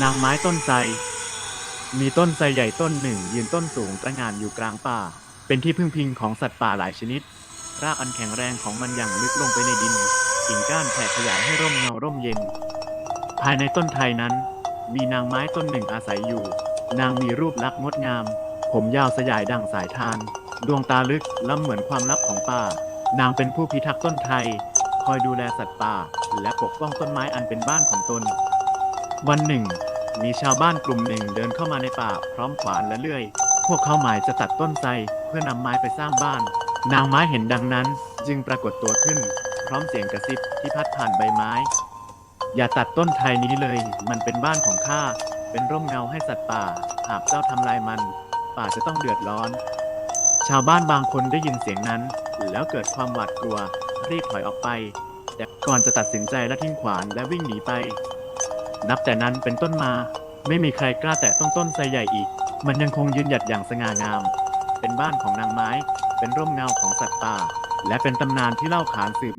นางไม้ต้นไทรมีต้นไทรใหญ่ต้นหนึ่ง ยืนต้นสูงตระหง่านอยู่กลางป่า เป็นที่พึ่งพิงของสัตว์ป่าหลายชนิด รากอันแข็งแรงของมันอย่างลึกลงไปในดินกิ่งก้านแผ่ขยายให้ร่มเงาร่มเย็น ภายในต้นไทรนั้น มีนางไม้ต้นหนึ่งอาศัยอยู่ นางมีรูปลักษณ์งดงาม ผมยาวสยายดั่งสายทาน ดวงตาลึกล้ำเหมือนความลับของป่า นางเป็นผู้พิทักษ์ต้นไทรคอยดูแลสัตว์ป่า และปกป้องต้นไม้อันเป็นบ้านของตน วันหนึ่ง มีชาวบ้านกลุ่มหนึ่งเดินเข้ามาในป่าพร้อมขวานและเลื่อย พวกเขาหมายจะตัดต้นไทรเพื่อนำไม้ไปสร้างบ้าน นางไม้เห็นดังนั้นจึงปรากฏตัวขึ้น พร้อมเสียงกระซิบที่พัดผ่านใบไม้ อย่าตัดต้นไทรนี้เลย มันเป็นบ้านของข้าเป็นร่มเงาให้สัตว์ป่า หากเจ้าทำลายมัน ป่าจะต้องเดือดร้อน ชาวบ้านบางคนได้ยินเสียงนั้น แล้วเกิดความหวาดกลัวรีบถอยออกไป แต่ก่อนจะตัดสินใจและทิ้งขวานและวิ่งหนีไป นับแต่นั้นเป็นต้นมาไม่มีใครกล้าแตะต้องต้นไทรใหญ่อีก มันยังคงยืนหยัดอย่างสง่างาม เป็นบ้านของนางไม้ เป็นร่มเงาของสัตว์ป่า และเป็นตำนานที่เล่าขานสืบ